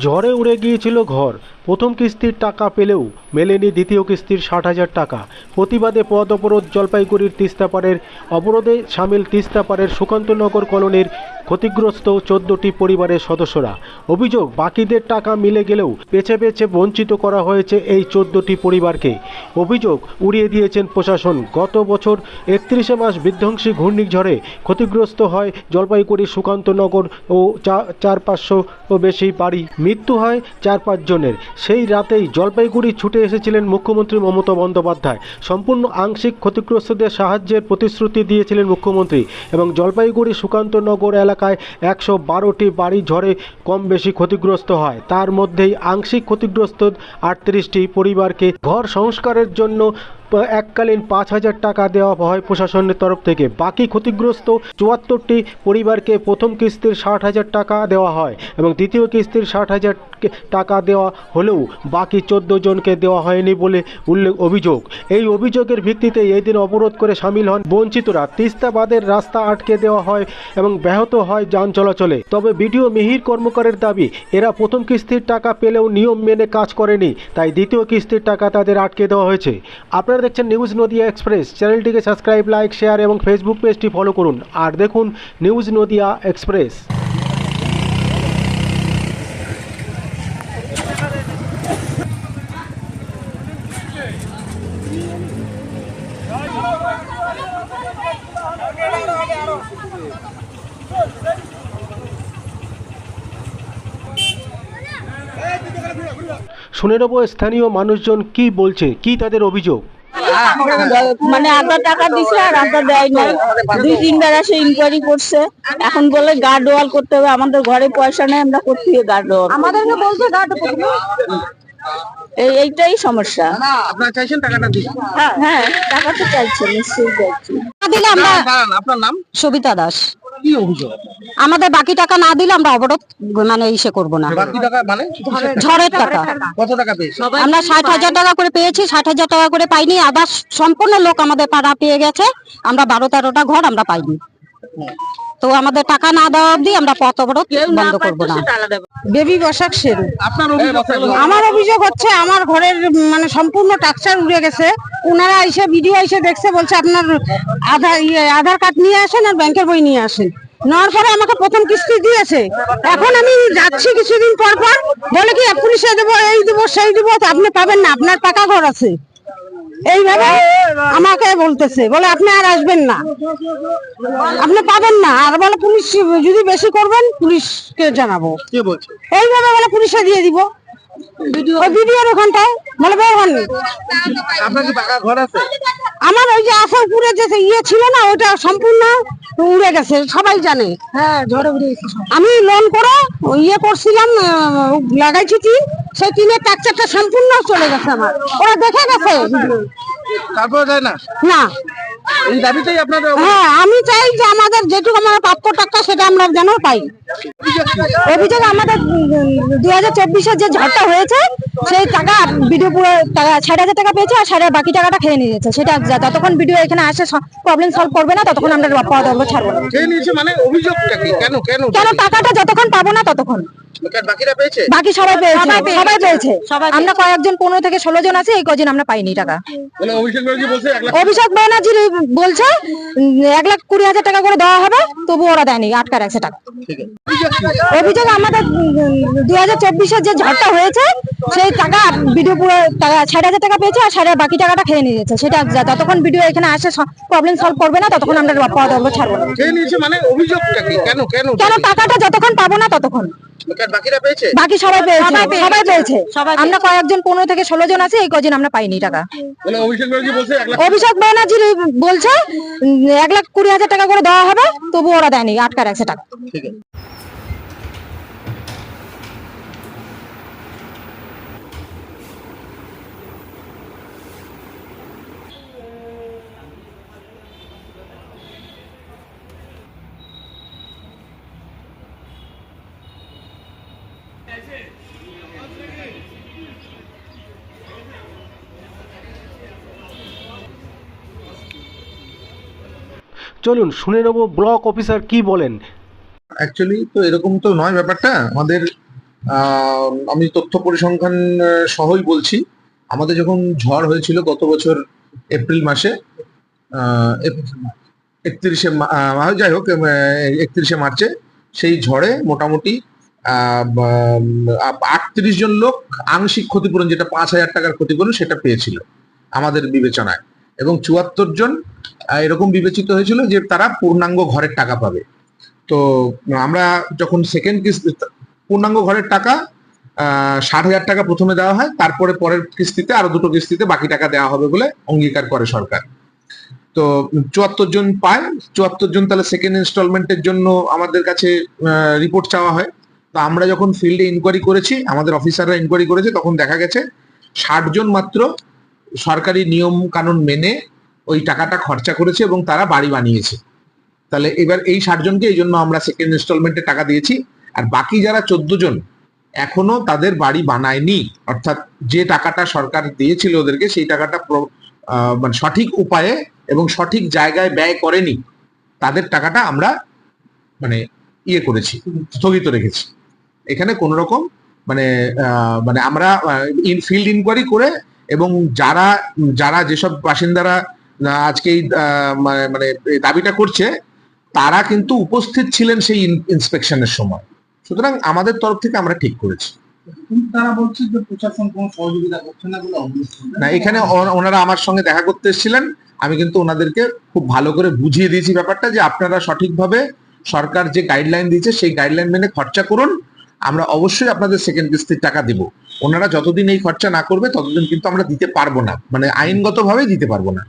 ঝড়ে উড়ে গিয়েছিল ঘর। প্রথম কিস্তির টাকা পেলেও মেলেনি দ্বিতীয় কিস্তির ষাট হাজার টাকা। প্রতিবাদে পথ অবরোধ জলপাইগুড়ির তিস্তাপাড়ের অবরোধে সামিল তিস্তাপাড়ের সুকান্তনগর কলোনির ক্ষতিগ্রস্ত চোদ্দটি পরিবারের সদস্যরা। অভিযোগ, বাকিদের টাকা মিলে গেলেও পেছে পেছে বঞ্চিত করা হয়েছে এই চোদ্দটি পরিবারকে। অভিযোগ, উড়িয়ে দিয়েছেন প্রশাসন। গত বছর একত্রিশে মাস বিধ্বংসী ঘূর্ণিঝড়ে ক্ষতিগ্রস্ত হয় জলপাইগুড়ি সুকান্তনগর ও চার পাঁচশো বেশি বাড়ি। মৃত্যু হয় চার পাঁচজনের। সেই রাতেই জলপাইগুড়ি ছুটে এসেছিলেন মুখ্যমন্ত্রী মমতা বন্দ্যোপাধ্যায়। সম্পূর্ণ আংশিক ক্ষতিগ্রস্তদের সাহায্যের প্রতিশ্রুতি দিয়েছিলেন মুখ্যমন্ত্রী এবং জলপাইগুড়ি সুকান্তনগর এলাকায় একশো বারোটি বাড়ি ঝড়ে কম বেশি ক্ষতিগ্রস্ত হয়। তার মধ্যেই আংশিক ক্ষতিগ্রস্ত আটত্রিশটি পরিবারকে ঘর সংস্কারের জন্য এককালীন পাঁচ হাজার টাকা দেওয়া হয় প্রশাসনের তরফ থেকে। বাকি ক্ষতিগ্রস্ত চুয়াত্তরটি পরিবারকে প্রথম কিস্তির ষাট হাজার টাকা দেওয়া হয় এবং দ্বিতীয় কিস্তির ষাট হাজার টাকা দেওয়া হলেও বাকি চোদ্দ জনকে দেওয়া হয়নি বলে উল্লেখ অভিযোগ। এই অভিযোগের ভিত্তিতে এই দিন অবরোধ করে সামিল হন বঞ্চিতরা। তিস্তাবাদের রাস্তা আটকে দেওয়া হয় এবং ব্যাহত হয় যান চলাচলে। তবে বিডিও মিহির কর্মকারের দাবি, এরা প্রথম কিস্তির টাকা পেলেও নিয়ম মেনে কাজ করেনি, তাই দ্বিতীয় কিস্তির টাকা তাদের আটকে দেওয়া হয়েছে। আপনারা দেখছেন নিউজ নদিয়া এক্সপ্রেস চ্যানেলটিকে সাবস্ক্রাইব লাইক শেয়ার এবং ফেসবুক পেজটি ফলো করুন। আর দেখুন নিউজ নদিয়া এক্সপ্রেস শুনে নেব স্থানীয় মানুষজন কি বলছে, কি তাদের অভিযোগ? মানে আধা টাকা দিছে আর আধা দেয় নাই। দুই তিনবার এসে ইনকোয়ারি করছে। এখন বলে গার্ড ওয়াল করতে হবে আমাদের ঘরে পয়সা নেই আমরা করতে হবে গার্ড ওয়াল আমাদেরকে বলছে গার্ড এই এইটাই সমস্যা। আপনারা চাইছেন টাকাটা দিন। হ্যাঁ টাকা তো চাইছে নিশ্চয়ই চাইছি। দিলে আমরা দাঁড়ান আপনার নাম? সবিতা দাস। কি অভিযোগ? আমাদের বাকি টাকা না দিলে আমরা অবরোধ মানে ইসে করব না। বাকি টাকা মানে? ঝড়ের টাকা। কত টাকা পেয়েছে? আমরা ষাট হাজার টাকা করে পেয়েছি ষাট হাজার টাকা করে পাইনি। আবার সম্পূর্ণ লোক আমাদের পাড়া পেয়ে গেছে। আমরা বারো তেরোটা ঘর আমরা পাইনি। তো আমাদের টাকা না দেওয়া অবধি আমরা পথ অবরোধ বন্ধ করব না। বেবি বসাক আপনার অভিযোগ আমার অভিযোগ হচ্ছে আমার ঘরের মানে সম্পূর্ণ টাকচার উড়ে গেছে। ওনারা এসে ভিডিও এসে দেখছে বলছে আপনার আধার ইয়ে আধার কার্ড নিয়ে আসেন আর ব্যাংকের বই নিয়ে আসেন। নেওয়ার পরে আমাকে প্রথম কিস্তি দিয়েছে। এখন আমি যাচ্ছি কিছুদিন পর পর বলে কি পুলিশে দেবো এই দেবো সেই দেবো তো আপনি পাবেন না আপনার টাকা ঘর আছে। এইভাবে আমাকে বলতেছে বলে আপনি আর আসবেন না। আপনি পাবেন না আর বলে পুলিশ যদি বেশি করবেন পুলিশকে জানাব। কে বলছে? এইভাবে বলে পুলিশে দিয়ে দিব। ওই ভিডিওর ওখানটায়? বলে বের হন আপনার কি পাকা ঘর আছে? আমার ওই যে আসার উপরে যে ইয়ে ছিল না ওটা সম্পূর্ণ উড়ে গেছে সবাই জানে। হ্যাঁ ঝড়ে উড়ে গেছে আমি লোন করে ইয়ে করছিলাম লাগাইছি টিন সেই টিনের টাকচারটা সম্পূর্ণ চলে গেছে আমার। ওরা দেখে গেছে। তারপরে যায় না? না। এই দাবিতেই আপনাদের হ্যাঁ আমি চাই যে আমাদের যেটুকু আমার প্রাপ্য টাকা সেটা আমরা যেন পাই। অভিযোগ আমাদের দু হাজার চব্বিশের যে ঝড়টা হয়েছে সেই টাকা ভিডিও পুরো টাকা ষাট হাজার টাকা পেয়েছে আর ষাট হাজার বাকি টাকাটা খেয়ে নিয়েছে সেটা যতক্ষণ ভিডিও এখানে আসে প্রবলেম সলভ করবে না ততক্ষণ আমরা পাওয়া দেবো ছাড়বো মানে অভিযোগটা কি? কেন কেন? কেন টাকাটা যতক্ষণ পাবো না ততক্ষণ। কার বাকিরা পেয়েছে? বাকি সবাই পেয়েছে সবাই পেয়েছে। আমরা কয়েকজন পনেরো থেকে ষোলো জন আছে এই কজন আমরা পাইনি টাকা। অভিষেক ব্যানার্জি বলছে এক লাখ কুড়ি হাজার টাকা করে দেওয়া হবে তবু ওরা দেয়নি আটকা রাখছে টাকা। ঠিক আছে। অভিযোগ আমাদের দুই হাজার চব্বিশের যে ঝড়টা হয়েছে সেই টাকা ভিডিও পুরো টাকা ষাট হাজার টাকা পেয়েছে আর ষাট বাকি টাকাটা খেয়ে নিয়েছে সেটা যতক্ষণ ভিডিও এখানে আসে প্রবলেম সলভ করবে না ততক্ষণ আমরা পাওয়া দেবো ছাড়বো মানে অভিযোগটা কি? কেন কেন? কেন টাকাটা যতক্ষণ পাবো না ততক্ষণ। কার বাকিরা পেয়েছে? বাকি সবাই পেয়েছে। সবাই পেয়েছে। আমরা কয়েকজন পনেরো থেকে ষোলো জন আছে এই কজন আমরা পাইনি টাকা। মানে অভিষেক ব্যানার্জি বলছে এক লাখ এক কুড়ি হাজার টাকা করে দেওয়া হবে তবু ওরা দেয়নি আটকা রাখছে টাকা। চলুন শুনে নেব ব্লক অফিসার কি বলেন। অ্যাকচুয়ালি তো এরকম তো নয় ব্যাপারটা। আমাদের আমি তথ্য পরিসংখ্যান সহই বলছি। আমাদের যখন ঝড় হয়েছিল গত বছর এপ্রিল মাসে একত্রিশে যাই হোক একত্রিশে মার্চে সেই ঝড়ে মোটামুটি আটত্রিশ জন লোক আংশিক ক্ষতিপূরণ, যেটা পাঁচ হাজার টাকার ক্ষতিপূরণ, সেটা পেয়েছিল আমাদের বিবেচনায়। এবং চুয়াত্তর জন এরকম বিবেচিত হয়েছিল যে তারা পূর্ণাঙ্গ ঘরের টাকা পাবে। তো, আমরা যখন সেকেন্ড কিস্তি, পূর্ণাঙ্গ ঘরের টাকা ষাট হাজার টাকা প্রথমে দেওয়া হয়, তারপরে পরের কিস্তিতে আরও দুটো কিস্তিতে বাকি টাকা দেওয়া হবে বলে অঙ্গীকার করে সরকার। তো, চুয়াত্তর জন পায়, চুয়াত্তর জন তাহলে সেকেন্ড ইনস্টলমেন্টের জন্য আমাদের কাছে রিপোর্ট চাওয়া হয়। তো আমরা যখন ফিল্ডে ইনকোয়ারি করেছি, আমাদের অফিসাররা ইনকোয়ারি করেছে, তখন দেখা গেছে ষাট জন মাত্র সরকারি নিয়ম কানুন মেনে ওই টাকাটা খরচা করেছে এবং তারা বাড়ি বানিয়েছে। তাহলে এবার এই ষাট জনকে এই জন্য আমরা সেকেন্ড ইনস্টলমেন্টে টাকা দিয়েছি। আর বাকি যারা চোদ্দ জন এখনও তাদের বাড়ি বানায়নি, অর্থাৎ যে টাকাটা সরকার দিয়েছিল ওদেরকে সেই টাকাটা মানে সঠিক উপায়ে এবং সঠিক জায়গায় ব্যয় করেনি, তাদের টাকাটা আমরা মানে ইয়ে করেছি, স্থগিত রেখেছি। এখানে কোন রকম মানে মানে আমরা ফিল্ড ইনকোয়ারি করে এবং যারা যারা যেসব বাসিন্দারা আজকে এই মানে দাবিটা করছে তারা কিন্তু উপস্থিত ছিলেন সেই ইন্সপেকশনের সময়। সুতরাং আমাদের তরফ থেকে আমরা ঠিক করেছি। তারা বলছে যে প্রশাসন কোনো সহযোগিতা করছে না বলে না এখানে ওনারা আমার সঙ্গে দেখা করতে এসেছিলেন। আমি কিন্তু ওনাদেরকে খুব ভালো করে বুঝিয়ে দিয়েছি ব্যাপারটা যে আপনারা সঠিকভাবে সরকার যে গাইডলাইন দিয়েছে সেই গাইডলাইন মেনে খরচা করুন। আমরা অবশ্যই আপনাদের সেকেন্ড কিস্তির টাকা দিব। ওনারা যতদিন এই খরচা না করবে, ততদিন কিন্তু আমরা দিতে পারব না। মানে আইনগত ভাবে দিতে পারব না।